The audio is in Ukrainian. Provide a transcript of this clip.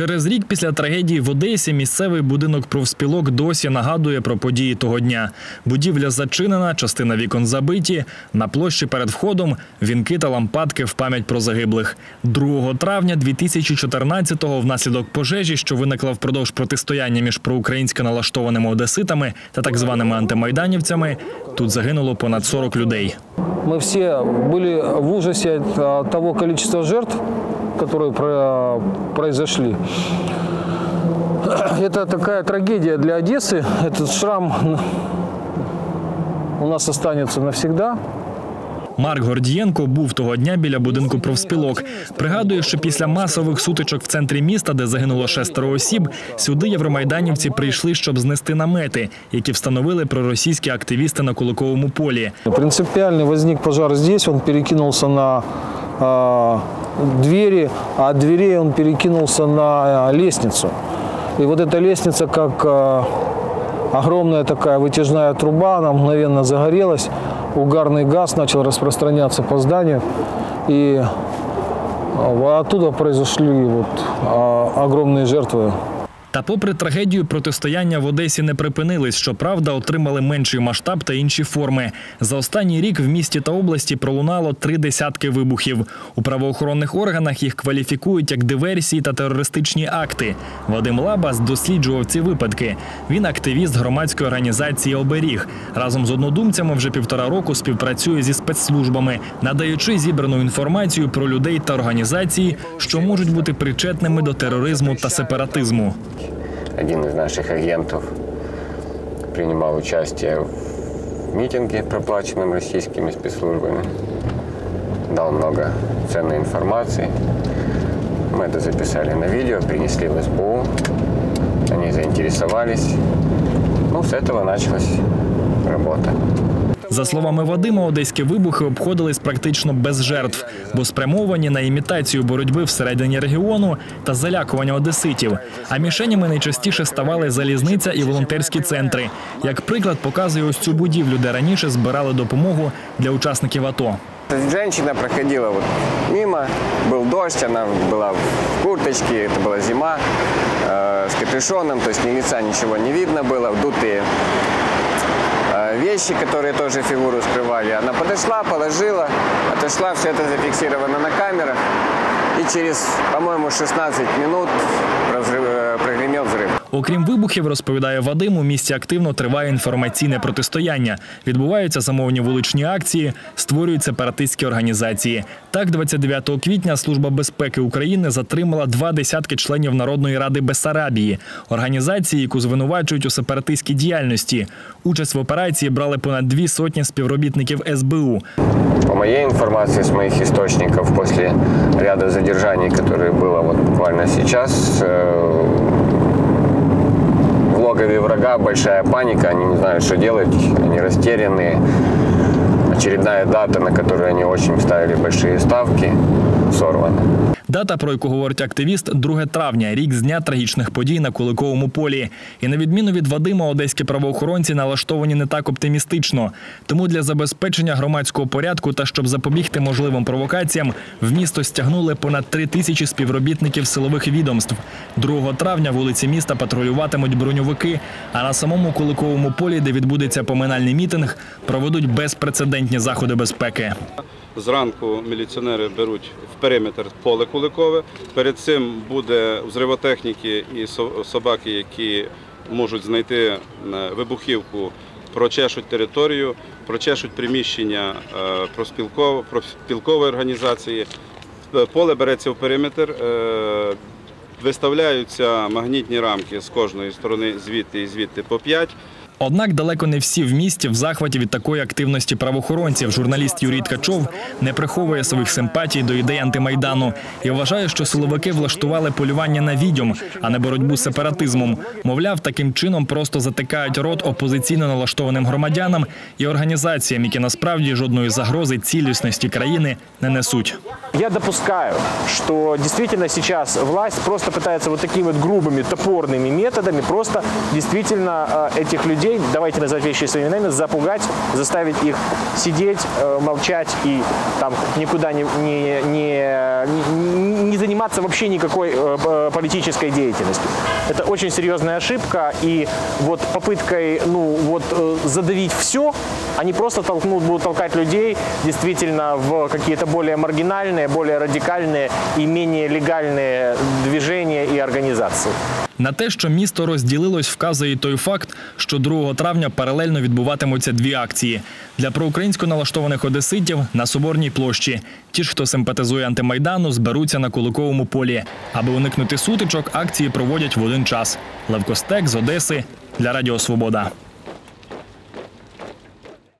Через рік після трагедії в Одесі місцевий будинок профспілок досі нагадує про події того дня. Будівля зачинена, частина вікон забиті. На площі перед входом вінки та лампадки в пам'ять про загиблих. 2 травня 2014-го внаслідок пожежі, що виникла впродовж протистояння між проукраїнсько налаштованими одеситами та так званими антимайданівцями, тут загинуло понад 40 людей. Мы все были в ужасе от а, того количества жертв, которые про- произошли. Это такая трагедия для Одессы. Этот шрам у нас останется навсегда. Марк Гордієнко був того дня біля будинку профспілок. Пригадує, що після масових сутичок в центрі міста, де загинуло шестеро осіб, сюди євромайданівці прийшли, щоб знести намети, які встановили проросійські активісти на Куликовому полі. Принципиальный возник пожар здесь, он перекинулся на а, двери, а от дверей он перекинулся на а, лестницу. И вот эта лестница, как а, огромная такая вытяжная труба, она мгновенно загорелась, угарный газ начал распространяться по зданию, и а, оттуда произошли вот, а, огромные жертвы Та, попри трагедію, протистояння в Одесі не припинились. Щоправда, отримали менший масштаб та інші форми. За останній рік в місті та області пролунало три десятки вибухів. У правоохоронних органах їх кваліфікують як диверсії та терористичні акти. Вадим Лабас досліджував ці випадки. Він активіст громадської організації Оберіг. Разом з однодумцями вже півтора року співпрацює зі спецслужбами, надаючи зібрану інформацію про людей та організації, що можуть бути причетними до тероризму та сепаратизму. Один из наших агентов принимал участие в митинге, проплаченном российскими спецслужбами. Дал много ценной информации. Мы это записали на видео, принесли в СБУ. Они заинтересовались. Ну, с этого началась работа. За словами Вадима, одеські вибухи обходились практично без жертв, бо спрямовані на імітацію боротьби всередині регіону та залякування одеситів. А мішенями найчастіше ставали залізниця і волонтерські центри. Як приклад, показує ось цю будівлю, де раніше збирали допомогу для учасників АТО. Женщина проходила вот мимо, был дождь, она была в курточке, это была зима, э, с капюшоном, то есть ни лица, ничего не видно было, вдутые э, вещи, которые тоже фигуру скрывали. Она подошла, положила, отошла, все это зафиксировано на камерах. И через, по-моему, 16 минут э, прогремел взрыв. Окрім вибухів, розповідає Вадим, у місті активно триває інформаційне протистояння. Відбуваються замовні вуличні акції, створюють сепаратистські організації. Так, 29 квітня Служба безпеки України затримала два десятки членів Народної ради Бессарабії, організації, яку звинувачують у сепаратистській діяльності. Участь в операції брали понад дві сотні співробітників СБУ. По моей информации, с моих источников, после ряда задержаний, которые было вот буквально сейчас, э, в логове врага большая паника, они не знают, что делать, они растерянные. Очередная дата, на которую они очень ставили большие ставки, сорвана. Дата, про яку говорить активіст, 2 травня, рік з дня трагічних подій на Куликовому полі. І на відміну від Вадима, одеські правоохоронці налаштовані не так оптимістично. Тому для забезпечення громадського порядку та щоб запобігти можливим провокаціям, в місто стягнули понад три тисячі співробітників силових відомств. 2 травня вулиці міста патрулюватимуть броньовики. А на самому Куликовому полі, де відбудеться поминальний мітинг, проведуть безпрецедентні заходи безпеки. Зранку міліціонери беруть в периметр поле Куликове. Перед цим буде взривотехніки і собаки, які можуть знайти е, вибухівку, прочешуть територію, прочешуть приміщення е, профспілкової організації. Е, Поле береться в периметр, виставляються магнітні рамки з кожної сторони звідти і звідти по 5. Однак далеко не всі в місті в захваті від такої активності правоохоронців. Журналіст Юрій Ткачов не приховує своїх симпатій до ідей антимайдану і вважає, що силовики влаштували полювання на відьом, а не боротьбу з сепаратизмом. Мовляв, таким чином просто затикають рот опозиційно налаштованим громадянам і організаціям, які насправді жодної загрози цілісності країни не несуть. Я допускаю, что действительно сейчас власть просто пытается вот такими вот грубыми, топорными методами просто действительно э, этих людей людей, давайте называть вещи своими именами, запугать, заставить их сидеть, э, молчать и там никуда не, не, не, не- заниматься вообще никакой э, п- политической деятельностью. Это очень серьезная ошибка, и вот попыткой ну, вот, э, задавить все, они просто толкнут, будут толкать людей действительно в какие-то более маргинальные, более радикальные и менее легальные движения и организации. На те, що місто розділилось, вказує той факт, що 2 травня паралельно відбуватимуться дві акції для проукраїнсько налаштованих одеситів на Соборній площі. Ті ж, хто симпатизує антимайдану, зберуться на Куликовому полі. Аби уникнути сутичок, акції проводять в один час. Левкостек з Одеси для Радіо Свобода.